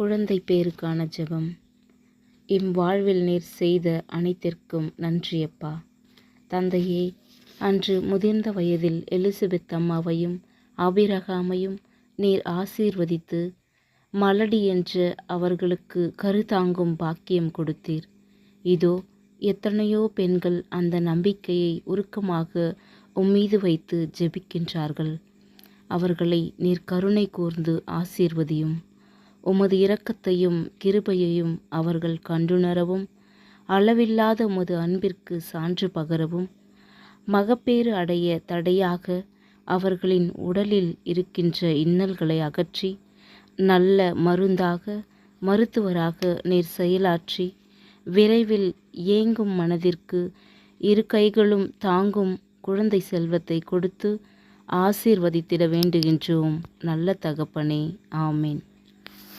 குழந்தை பேருக்கான ஜெபம். இம் வாழ்வில் நீர் செய்த அனைத்திற்கும் நன்றியப்பா. தந்தையே அன்று முதிர்ந்த வயதில் எலிசபெத் அம்மாவையும் அபிரகாமையும் நீர் ஆசீர்வதித்து மலடி என்ற அவர்களுக்கு கருத்தாங்கும் பாக்கியம் கொடுத்தீர். இதோ எத்தனையோ பெண்கள் அந்த நம்பிக்கையை உருக்கமாக உம்மீது வைத்து ஜெபிக்கின்றார்கள். அவர்களை நீர் கருணை கூர்ந்து ஆசீர்வதியும். உமது இரக்கத்தையும் கிருபையையும் அவர்கள் கண்டுணரவும் அளவில்லாத உமது அன்பிற்கு சான்று பகரவும். மகப்பேறு அடைய தடையாக அவர்களின் உடலில் இருக்கின்ற இன்னல்களை அகற்றி நல்ல மருந்தாக மருத்துவராக நீர் செயலாற்றி விரைவில் ஏங்கும் மனதிற்கு இரு கைகளும் தாங்கும் குழந்தை செல்வத்தை கொடுத்து ஆசீர்வதித்திட வேண்டுகின்றோம். நல்ல தகப்பனே. ஆமேன்.